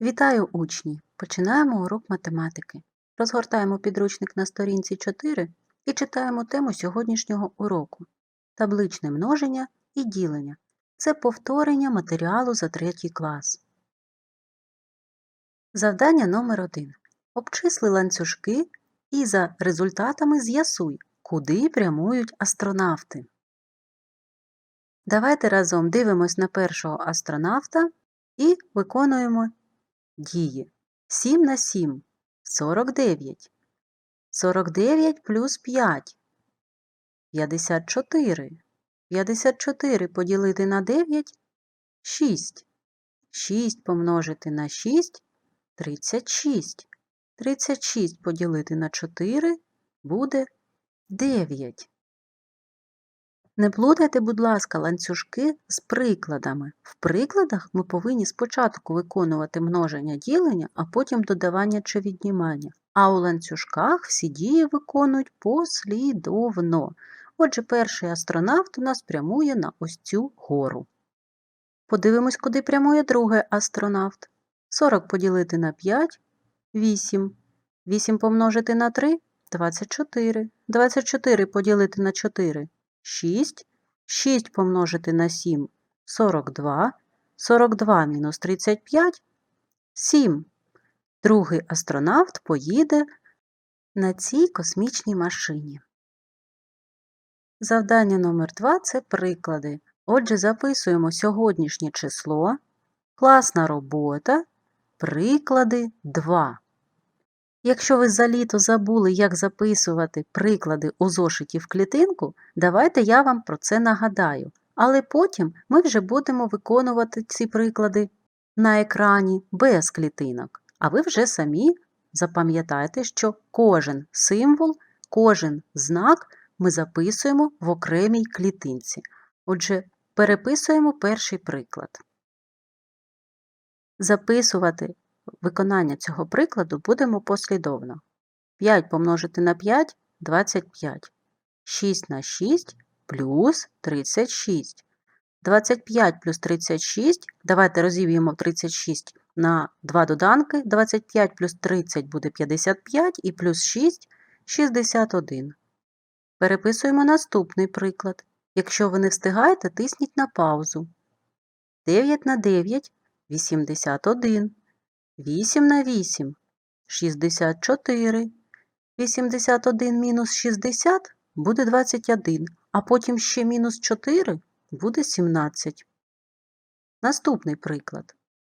Вітаю учні! Починаємо урок математики. Розгортаємо підручник на сторінці 4 і читаємо тему сьогоднішнього уроку табличне множення і ділення. Це повторення матеріалу за третій клас. Завдання номер 1 Обчисли ланцюжки і за результатами з'ясуй, куди прямують астронавти. Давайте разом дивимось на першого астронавта і виконуємо дії. 7 на 7 – 49. 49 плюс 5 – 54. 54 поділити на 9 – 6. 6 помножити на 6 – 36. 36 поділити на 4 буде 9. Не плутайте, будь ласка, ланцюжки з прикладами. В прикладах ми повинні спочатку виконувати множення ділення, а потім додавання чи віднімання. А у ланцюжках всі дії виконують послідовно. Отже, перший астронавт у нас прямує на ось цю гору. Подивимось, куди прямує другий астронавт. 40 поділити на 5 – 8. 8 помножити на 3 – 24. 24 поділити на 4 – 6. 6 помножити на 7 – 42. 42 мінус 35 – 7. Другий астронавт поїде на цій космічній машині. Завдання номер 2 – це приклади. Отже, записуємо сьогоднішнє число, класна робота, приклади 2. Якщо ви за літо забули, як записувати приклади у зошиті в клітинку, давайте я вам про це нагадаю. Але потім ми вже будемо виконувати ці приклади на екрані без клітинок. А ви вже самі запам'ятайте, що кожен символ, кожен знак ми записуємо в окремій клітинці. Отже, переписуємо перший приклад. Записувати виконання цього прикладу будемо послідовно. 5 помножити на 5 – 25. 6 на 6 плюс 36. 25 плюс 36, давайте розіб'ємо 36 на 2 доданки. 25 плюс 30 буде 55 і плюс 6 – 61. Переписуємо наступний приклад. Якщо ви не встигаєте, тисніть на паузу. 9 на 9 – 81. 8 на 8 – 64. 81 мінус 60 буде 21, а потім ще мінус 4 буде 17. Наступний приклад.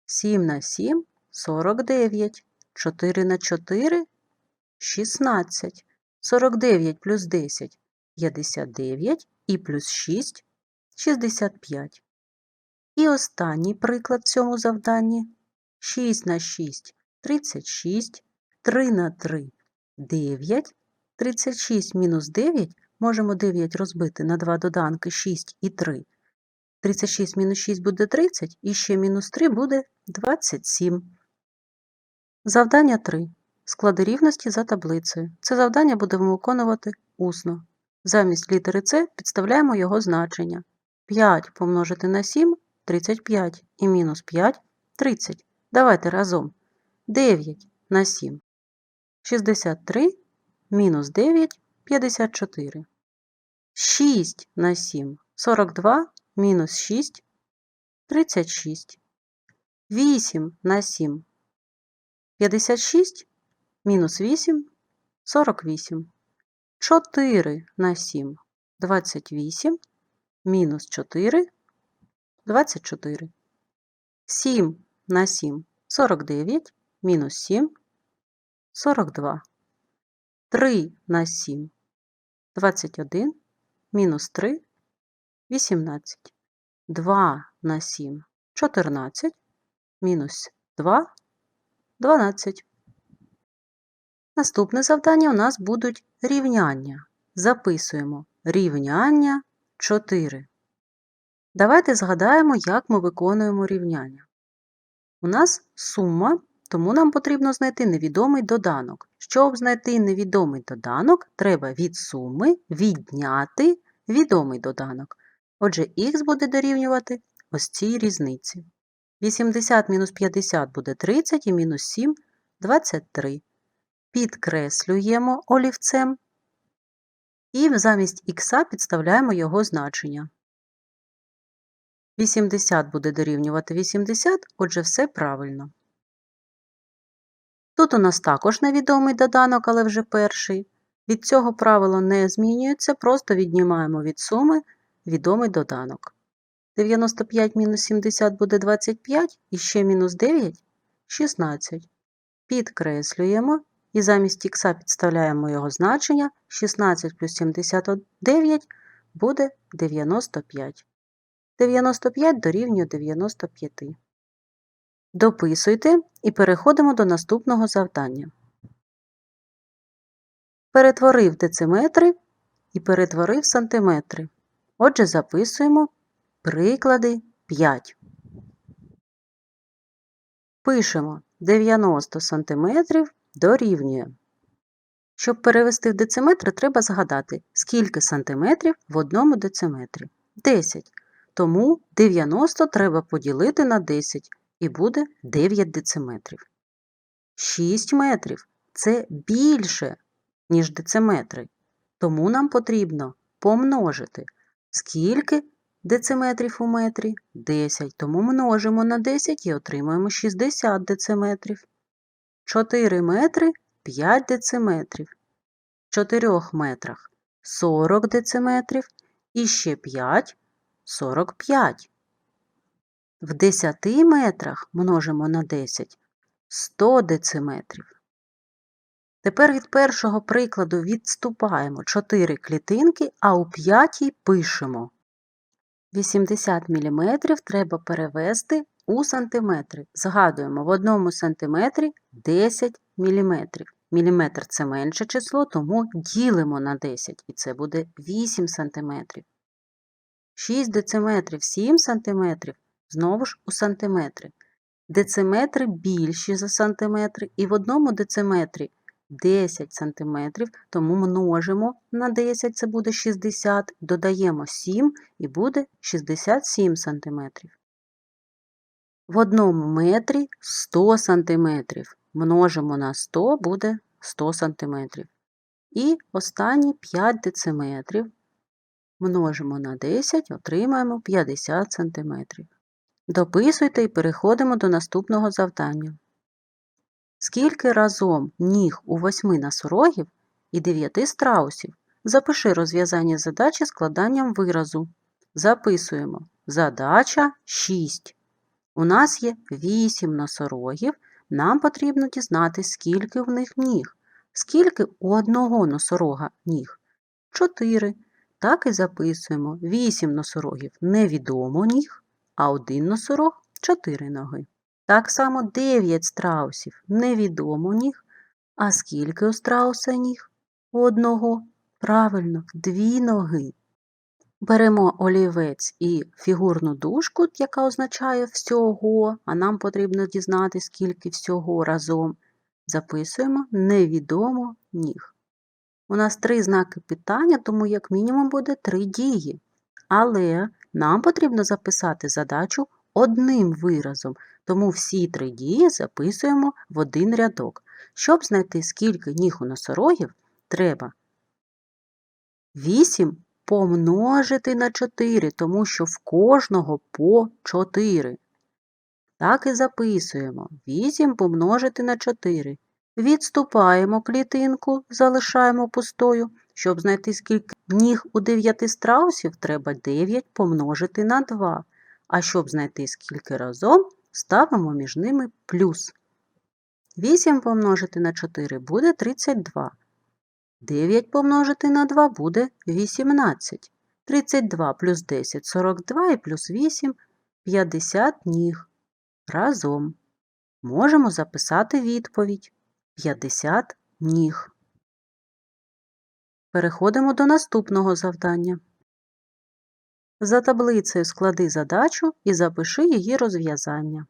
7 на 7 – 49. 4 на 4 – 16. 49 плюс 10 – 59 і плюс 6 – 65. І останній приклад в цьому завданні. 6 на 6 – 36, 3 на 3 – 9, 36 мінус 9 можемо 9 розбити на 2 доданки 6 і 3. 36 мінус 6 буде 30, і ще мінус 3 буде 27. Завдання 3. Склади рівності за таблицею. Це завдання будемо виконувати усно. Замість літери С підставляємо його значення. 5 помножити на 7 – 35 і мінус 5 – 30. Давайте разом. 9 на 7. 63 мінус 9 54. 6 на 7 42 мінус 6 36. 8 на 7 56 мінус 8 48. 4 на 7 28 мінус 4 24. 7 на 7 49 мінус 7 42. 3 на 7 21 мінус 3 18. 2 на 7 14 мінус 2 12. Наступне завдання у нас будуть рівняння. Записуємо рівняння 4. Давайте згадаємо, як ми виконуємо рівняння. У нас сума, тому нам потрібно знайти невідомий доданок. Щоб знайти невідомий доданок, треба від суми відняти відомий доданок. Отже, х буде дорівнювати ось цій різниці. 80 мінус 50 буде 30 і мінус 7 – 23. Підкреслюємо олівцем і замість х підставляємо його значення. 80 буде дорівнювати 80, отже, все правильно. Тут у нас також невідомий доданок, але вже перший. Від цього правило не змінюється, просто віднімаємо від суми відомий доданок. 95 мінус 70 буде 25 і ще мінус 9 16. Підкреслюємо і замість х підставляємо його значення 16 плюс 79 буде 95. 95 дорівнює 95. Дописуйте і переходимо до наступного завдання. Перетворив дециметри і перетворив сантиметри. Отже, записуємо приклади 5. Пишемо 90 см дорівнює. Щоб перевести в дециметри, треба згадати, скільки сантиметрів в одному дециметрі. 10. Тому 90 треба поділити на 10 і буде 9 дециметрів. 6 метрів це більше, ніж дециметри. Тому нам потрібно помножити. Скільки дециметрів у метрі? 10. Тому множимо на 10 і отримаємо 60 дециметрів. 4 метри 5 дециметрів. В 4 метрах 40 дециметрів і ще 5 45. В 10 метрах множимо на 10 100 дециметрів. Тепер від першого прикладу відступаємо 4 клітинки, а у п'ятій пишемо. 80 мм треба перевести у сантиметри. Згадуємо, в одному сантиметрі 10 мм. Міліметр – це менше число, тому ділимо на 10, і це буде 8 см. 6 дециметрів 7 см, знову ж у сантиметри. Дециметри більші за сантиметри, і в одному дециметрі 10 см, тому множимо на 10, це буде 60, додаємо 7 і буде 67 см. В одному метрі 100 см. Множимо на 100 буде 100 см. І останні 5 дециметрів. Множимо на 10, отримаємо 50 см. Дописуйте і переходимо до наступного завдання. Скільки разом ніг у восьми носорогів і дев'яти страусів? Запиши розв'язання задачі складанням виразу. Записуємо. Задача 6. У нас є 8 носорогів. Нам потрібно дізнатися, скільки в них ніг. Скільки у одного носорога ніг? 4. Так і записуємо. 8 носорогів невідомо ніг, а один носорог 4 ноги. Так само 9 страусів невідомо ніг. А скільки у страуса ніг? Одного. Правильно, дві ноги. Беремо олівець і фігурну дужку, яка означає всього, а нам потрібно дізнати, скільки всього разом. Записуємо невідомо ніг. У нас три знаки питання, тому як мінімум буде три дії. Але нам потрібно записати задачу одним виразом, тому всі три дії записуємо в один рядок. Щоб знайти, скільки ніг у носорогів, треба 8 помножити на 4, тому що в кожного по 4. Так і записуємо. 8 помножити на 4. Відступаємо клітинку, залишаємо пустою. Щоб знайти скільки ніг у 9 страусів, треба 9 помножити на 2. А щоб знайти скільки разом, ставимо між ними плюс. 8 помножити на 4 буде 32. 9 помножити на 2 буде 18. 32 плюс 10 42 і плюс 8 50 ніг. Разом. Можемо записати відповідь 50 ніг. Переходимо до наступного завдання. За таблицею склади задачу і запиши її розв'язання.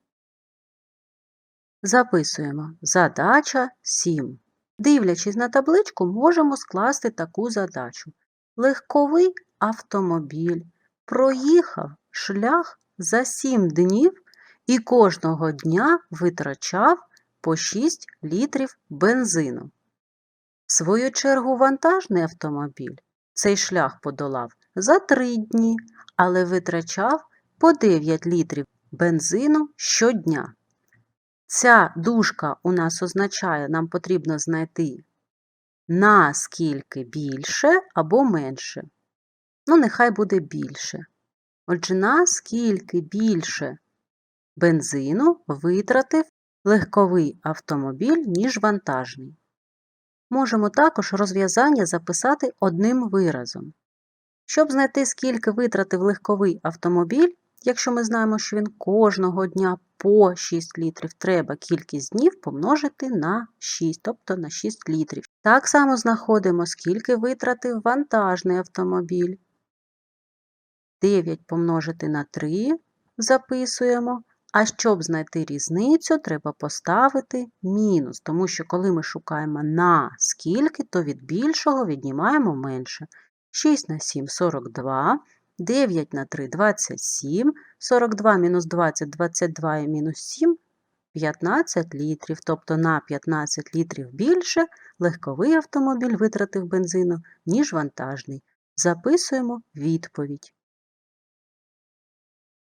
Записуємо задача 7. Дивлячись на табличку, можемо скласти таку задачу. Легковий автомобіль проїхав шлях за 7 днів і кожного дня витрачав по 6 літрів бензину. В свою чергу вантажний автомобіль цей шлях подолав за 3 дні, але витрачав по 9 літрів бензину щодня. Ця дужка у нас означає, нам потрібно знайти наскільки більше або менше. Ну, нехай буде більше. Отже, наскільки більше бензину витратив легковий автомобіль, ніж вантажний. Можемо також розв'язання записати одним виразом. Щоб знайти, скільки витратив легковий автомобіль, якщо ми знаємо, що він кожного дня по 6 літрів, треба кількість днів помножити на 6, тобто на 6 літрів. Так само знаходимо, скільки витратив вантажний автомобіль. 9 помножити на 3 записуємо. А щоб знайти різницю, треба поставити мінус, тому що коли ми шукаємо на скільки, то від більшого віднімаємо менше. 6 на 7 – 42, 9 на 3 – 27, 42 мінус 20 – 22 і мінус 7 – 15 літрів. Тобто на 15 літрів більше легковий автомобіль витратив бензину, ніж вантажний. Записуємо відповідь.